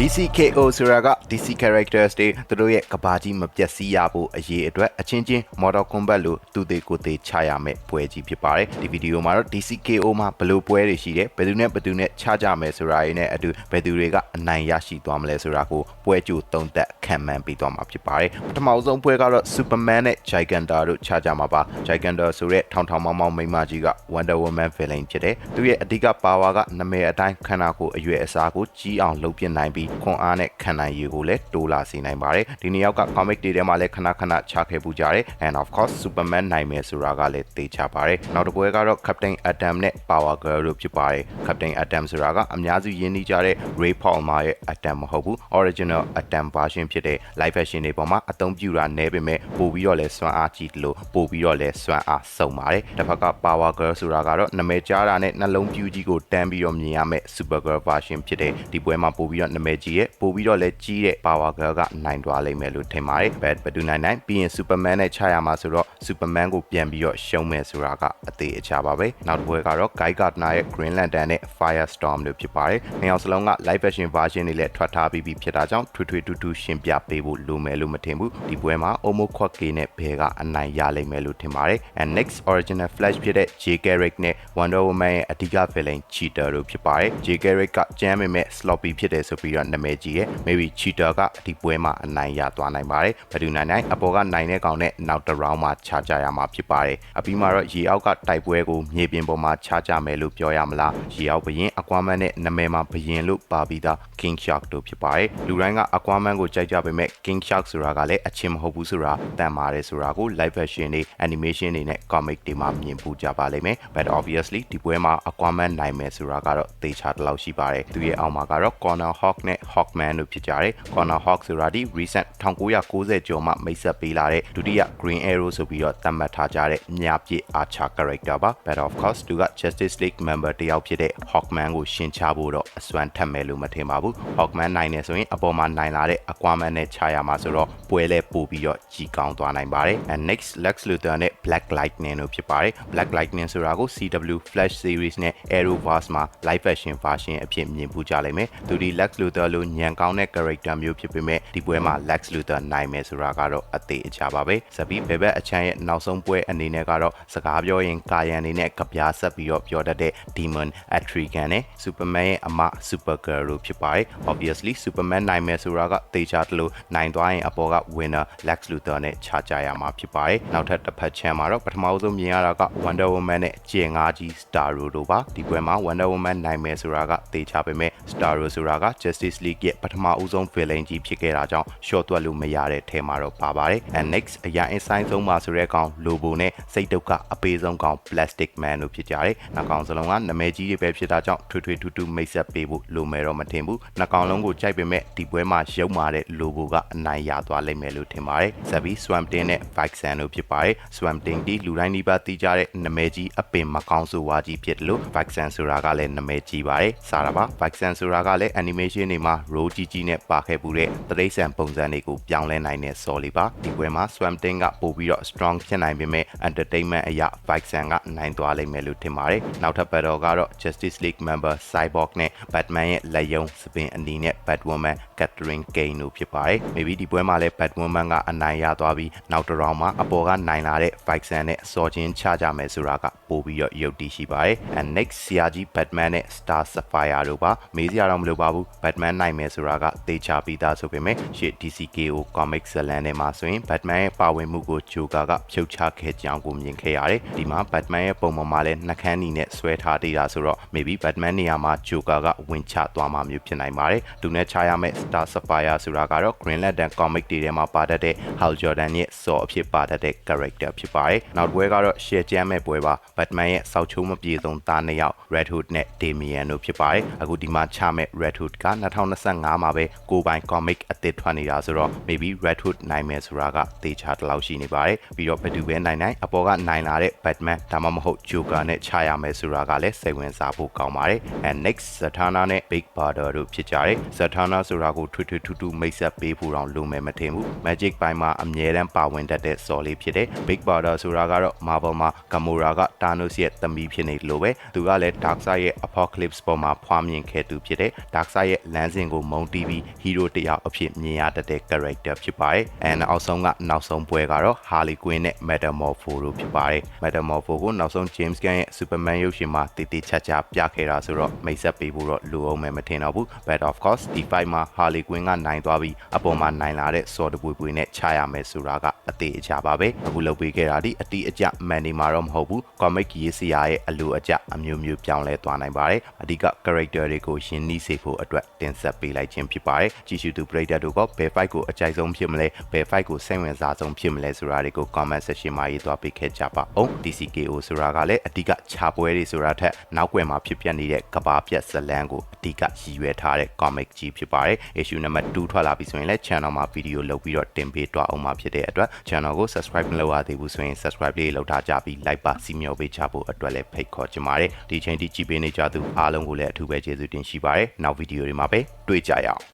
DCKO ဆိုတာက DC characters တွေသူတို့ရဲ့ကဘာကြီးမပြတ်စီးရဖို့အရေးအတွက်အချင်းချင်း Mortal Kombat လို့သူသေးကိုယ်သေးချရမယ်ပွဲကြီးဖြစ်ပါတယ်ဒီဗီဒီယိုမှာတော့ DCKO မှာဘယ်လိုပွဲတွေရှိတယ်ဘယ်သူနဲ့ဘယ်သူနဲ့ချကြမယ်ဆိုတာရင်းနဲ့အတူဘယ်သူတွေကအနိုင်ရရှိသွားမလဲဆိုတာကိုပွဲကြိုသုံးသက်ခံမှန်းပြီးသွားမှာဖြစ်ပါတယ်ပထမဆုံးပွဲကတော့ Superman နဲ့ Giganta တို့ချကြမှာပါ Giganta ဆိုတဲ့ထောင်ထောင်မောင်းမောင်းမိန်းမကြီးက Wonder Woman villain ဖြစ်တယ်သူရဲ့အဓိက power ကနာမည်အတိုင်းခန္ဓာကိုယ်အရွယ်အစားကိုကြီးအောင်လုပ်ပြနိုင်ပြီးခွန်အားနဲ့ခံနိုင်ရည်ကိုလည်းတိုးလာစေနိုင်ပါတယ်ဒီနှစ်ယောက်က comic တွေထဲမှာလည်းခဏခဏချခဲ့ပူကြတယ် and of course Superman နိုင်မယ်ဆိုတာကလည်းသိချပါတယ်နောက်တစ်ပွဲကတော့ Captain Atom နဲ့ Power Girl တို့ဖြစ်ပါတယ် Captain Atom ဆိုတာကအများစုရင်းနှီးကြတဲ့ Ray Palmer ရဲ့ Atom မဟုတ်ဘူး original Atom version ဖြစ်တဲ့ live action တွေပေါ်မှာအသုံးပြုတာနည်းပေမဲ့ပို့ပြီးတော့လဲစွမ်းအားကြီးတယ်လို့ပို့ပြီးတော့လဲစွမ်းအားစုံပါတယ်တစ်ဖက်က Power Girl ဆိုတာကတော့နာမည်ကြားတာနဲ့နှလုံးပြူးကြီးကိုတန်းပြီးတော့မြင်ရမယ့် Super Girl version ဖြစ်တဲ့ဒီပွဲမှာပို့ပြီးတော့နာမည်ကြီးရဲ့ပို့ပြီးတော့လဲကြီးတဲ့ Power Girl ကနိုင်သွားလိမ့်မယ်လို့ထင်ပါတယ်ဘယ်ဘယ်သူနိုင်နိုင်ပြီးရင် Superman နဲ့ချရမှာဆိုတော့ Superman ကိုပြန်ပြီးတော့ရှုံးမယ်ဆိုတာကအသေးအချပါပဲနောက်တစ်ပွဲကတော့ Guy Gardner ရဲ့ Green Lantern နဲ့ Firestorm တို့ဖြစ်ပါတယ်နှစ်ယောက်စလုံးက live action version တွေလည်းထွက်ထားပြီးပြီဖြစ်တာကြောင့်ထွေထွေတူတူရှင်းပြပေးဖို့လိုမယ်လို့မထင်ဘူးဒီပွဲမှာ Omo Kwake နဲ့ဘဲကအနိုင်ရလိမ့်မယ်လို့ထင်ပါတယ် and next original flash ဖြစ်တဲ့ J Garrick နဲ့ Wonder Woman ရဲ့အဓိက villain Cheetah တို့ဖြစ်ပါတယ် J Garrick ကကြမ်းပေမဲ့ sloppy ဖြစ်တယ်ဆိုပြီးတော့နာမည်ကြီးရဲ့ maybe Cheetah ကဒီပွဲမှာအနိုင်ရသွားနိုင်ပါတယ်ဘယ်သူနိုင်နိုင်အပေါ်ကနိုင်တဲ့ကောင်နဲ့နောက်တစ် round မှာခြားကြရမှာဖြစ်ပါတယ်အပြီးမှာတော့ရေအောက်ကတိုက်ပွဲကိုမြေပြင်ပေါ်မှာခြားကြမယ်လို့ပြောရမလားရေအောက်ဘရင် Aquaman နဲ့နာမည်မှာဘရင်လို့ပါပြီးသား King Shark တို့ဖြစ်ပါတယ်လူတိုင်းက Aquaman ကိုကြိုက်ကြပေမဲ့ King Shark ဆိုတာကလည်းအချင်းမဟုတ်ဘူးဆိုတာတန်ပါတယ်ဆိုတာကို live action တွေ animation တွေနဲ့ comic တွေမှာမြင်ပူကြပါလိမ့်မယ် but obviously ဒီပွဲမှာ Aquaman နိုင်မယ်ဆိုတာကတော့သေချာတလောက်ရှိပါတယ်သူရဲ့အောက်မှာကတော့ Connor Hawk နဲ့ Hawkman တို့ဖြစ်ကြတယ် Connor Hawk ဆိုတာဒီ recent 1990ကျော်မှမိတ်ဆက်ပေးလာတဲ့ဒုတိယ Green Arrow ဆိုပြီးတော့သတ်မှတ်ထားကြတဲ့မြာပြည့် Archer character ပါ but of course သူက Justice League member တယောက်ဖြစ်တဲ့ Hawkman ကိုရှင်းချဖို့တော့အစွမ်းထက်မယ်လို့မထင်ပါဘူး Hawkman နိုင်နေဆိုရင်အပေါ်မှာနိုင်လာတဲ့ Aquaman နဲ့ခြားရမှာဆိုတော့ပွဲလဲပို့ပြီးတော့ကြီးကောင်းသွားနိုင်ပါတယ် and next Lex Luthor နဲ့ Black Lightning တို့ဖြစ်ပါတယ် Black Lightning ဆိုတာကို CW Flash series နဲ့ Arrowverse မှာ live action version အဖြစ်မြင်ပူကြလိမ့်မယ်သူဒီ Lex Luthor လိုညံကောင်းတဲ့ character မျိုးဖြစ်ပေမဲ့ဒီပွဲမှာ Lex Luthor နိုင်မယ်ဆိုတာကတော့အသေးအချပါပဲစပီးဘယ်ဘက်အချမ်းရဲ့နောက်ဆုံးပွဲအနေနဲ့ကတော့စကားပြောရင်ကာယံအနေနဲ့ကပြားဆက်ပြီးတော့ပြောတတ်တဲ့ Demon Atrigan နဲ့ Superman ရဲ့အမ Supergirl တို့ဖြစ်ပါတယ် obviously Superman နိုင်မယ်ဆိုတာကသေချာတယ်လို့နိုင်သွားရင်အပေါ်က winner Lex Luthor နဲ့ခြားကြရမှာဖြစ်ပါတယ်နောက်ထပ်တစ်ဖက်ချမ်းမှာတော့ပထမဆုံးမြင်ရတာက Wonder Woman နဲ့ကျေငါးကြီး Starro တို့ပါဒီပွဲမှာ Wonder Woman နိုင်မယ်ဆိုတာကသေချာပေမဲ့ Starro ဆိုတာက Justice League ရဲ့ပထမဦးဆုံး villain ကြီးဖြစ်ခဲ့တာကြောင့် short တွက်လို့မရတဲ့ထဲမှာတော့ပါပါတယ် and next အရာအဆိုင်ဆုံးမှာဆိုတဲ့ကောင် Lobo နဲ့စိတ်ဒုက္ခအပေးဆုံးကောင် Plastic Man တို့ဖြစ်ကြတယ်နောက်ကောင်စလုံးကနာမည်ကြီးတွေပဲဖြစ်တာကြောင့်ထွေထွေထူးထူးမိတ်ဆက်ပေးဖို့လိုမယ်တော့မထင်ဘူးနှစ်ကောင်လုံးကိုကြိုက်ပေမဲ့ဒီပွဲမှာရုပ်မာတဲ့ Lobo ကအနိုင်ရသွားလိမ့်မယ်လို့ထင်ပါတယ်ဇက်ဘီ Swamp Thing နဲ့ Vixen တို့ဖြစ်ပါတယ် Swamp Thing ဒီလူတိုင်းဒီပါသိကြတဲ့နာမည်ကြီးအပင်မကောင်းဆိုဝါကြီးဖြစ်တယ်လို့ Vixen ဆိုတာကလည်းနာမည်ကြီးပါတယ်စားတာပါ Vixen ဆိုတာကလည်း animation တွေမှာ role ကြီးကြီးနဲ့ပါခဲ့ပူတဲ့တရိတ်ဆန်ပုံစံတွေကိုပြောင်းလဲနိုင်တဲ့စော်လေးပါဒီပွဲမှာ Swamp Thing ကပို့ပြီးတော့ strong ဖြစ်နိုင်ပေမဲ့ entertainment အရာ Vixen ကနိုင်သွားလိမ့်မယ်လို့ထင်ပါတယ်နောက်ထပ်ပတ်တော့ကတော့ Justice League member Cyborg နဲ့ Batman ရဲ့လက်ယုံစပင်အနီနဲ့ Batwoman Catherine Kane တို့ဖြစ်ပါတယ် maybe ဒီပွဲမှာလည်း Batwoman ကအနိုင်ရသွားပြီးနောက်တစ် round မှာအပေါ်ကနိုင်လာတဲ့ Vixen နဲ့စော်ချင်းချကြမယ်ဆိုတာကပို့ပြီးတော့ယုတ်တည်ရှိပါတယ် and next ဆရာကြီး Batman နဲ့ Star Sapphire တို့ပါမေးစရာတော့မလိုပါဘူး Batman နိုင်မယ်ဆိုတာကသေချာပြီးသားဆိုပေမဲ့ရှေ့ DCKO Comic ဇာတ်လမ်းထဲမှာဆိုရင် Batman ရဲ့ပါဝင်မှုကို Joker ကဖြုတ်ချခဲ့ကြောင်းကိုမြင်ခဲ့ရတယ်ဒီမှာ Batman ရဲ့ပုံပေါ်မှာလည်းနှကန်းနီနဲ့ဆွဲထားသေးတာဆိုတော့ maybe Batman နေရာမှာ Joker ကဝင်ချသွားမှာမျိုးဖြစ်နိုင်ပါတယ်သူနဲ့ခြားရမယ့် Star Sapphire ဆိုတာကတော့ Green Lantern Comic တွေထဲမှာပါတတ်တဲ့ Hal Jordan ရဲ့စော်အဖြစ်ပါတတ်တဲ့ character ဖြစ်ပါတယ်နောက်ပွဲကတော့ share ကြမ်းမဲ့ပွဲပါ Batman ရဲ့စောက်ချိုးမပြေဆုံးသားနှစ်ယောက် Red Hood နဲ့ Damian တို့ဖြစ်ပါတယ်အခုဒီမှာချမဲ့ Red Hood က2025မှာပဲကိုပိုင် comic အသစ်ထွက်နေတာဆိုတော့ maybe Red Hood နိုင်မယ်ဆိုတာကသေချာတလောက်ရှိနေပါတယ်ပြီးတော့ဘယ်သူပဲနိုင်နိုင်အပေါ်ကနိုင်လာတဲ့ Batman ဒါမှမဟုတ် Joker နဲ့ချရမယ်ဆိုတာကလည်းစိတ်ဝင်စားဖို့ကောင်းပါတယ် and next Zatanna နဲ့ Big Brother တို့ဖြစ်ကြတယ် Zatanna ဆိုတာကိုထွေထွေထူးထူးမိတ်ဆက်ပေးဖို့တောင်လိုမယ်မထင်ဘူး Magic ပိုင်းမှာအမြဲတမ်းပါဝင်တတ်တဲ့စော်လေးဖြစ်တယ် Big Brother ဆိုတာကတော့ Marvel မှာ Gamora က Thanos ရဲ့သမီးဖြစ်နေလို့ပဲသူကလည်း Darkseid ရဲ့ Apocalypse ပေါ်မှာဖွားမြင်ခဲ့သူဖြစ်တဲ့ Darkseid ရဲ့လမ်းမ်းစဉ်ကိုမုံတီးပြီး hero တစ်ယောက်အဖြစ်မြင်ရတတ်တဲ့ character ဖြစ်ပါတယ်။ and အောက်ဆုံးကနောက်ဆုံးပွဲကတော့ Harley Quinn နဲ့ Metamorpho တို့ဖြစ်ပါတယ်။ Metamorpho ကိုနောက်ဆုံး James Gunn ရဲ့ Superman ရုပ်ရှင်မှာတည်တည်ချာချာပြခဲ့တာဆိုတော့မိတ်ဆက်ပေးဖို့တော့လိုအောင်မယ်မထင်တော့ဘူး but of course ဒီ fight မှာ Harley Quinn ကနိုင်သွားပြီးအပေါ်မှာနိုင်လာတဲ့စော်တပွေပွေနဲ့ချရမယ်ဆိုတာကအသေးအချပါပဲအခုလုပ်ပေးခဲ့တာဒီအတိအကျမန်နေမှာတော့မဟုတ်ဘူး comic ရေးစရာရဲ့အလိုအကျအမျိုးမျိုးပြောင်းလဲသွားနိုင်ပါတယ်အဓိက character တွေကိုရှင်းနှီးစေဖို့အတွက်တင်ဆက်ပေးလိုက်ခြင်းဖြစ်ပါတယ်ကြည့်ရှုသူပရိသတ်တို့ကဘယ် fight ကိုအကြိုက်ဆုံးဖြစ်မလဲဘယ် fight ကိုစိတ်ဝင်စားဆုံးဖြစ်မလဲဆိုတာတွေကို comment section မှာရေးသွားပေးခဲ့ကြပါအောင် DCKO ဆိုတာကလည်းအဓိကခြာပွဲတွေဆိုတာထက်နောက်ွယ်မှာဖြစ်ပျက်နေတဲ့ကဘာပြက်ဇလန်းကိုအဓိကရည်ရွယ်ထားတဲ့ comic ကြီးဖြစ်ပါတယ် issue number 2ထွက်လာပြီဆိုရင်လည်း channel မှာ video လုပ်ပြီးတော့တင်ပေးတော့အောင်မှာဖြစ်တဲ့အတွက် channel ကို subscribe မလုပ်ရသေးဘူးဆိုရင် subscribe လေးလုပ်ထားကြပြီး like ပါစီမျောပေးချဖို့အတွက်လည်းဖိတ်ခေါ်ချင်ပါတယ်ဒီချိန်ထိကြည့်ပေးနေကြသူအားလုံးကိုလည်းအထူးပဲကျေးဇူးတင်ရှိပါတယ်နောက် video တွေမှာပဲတွေ့ကြရအောင်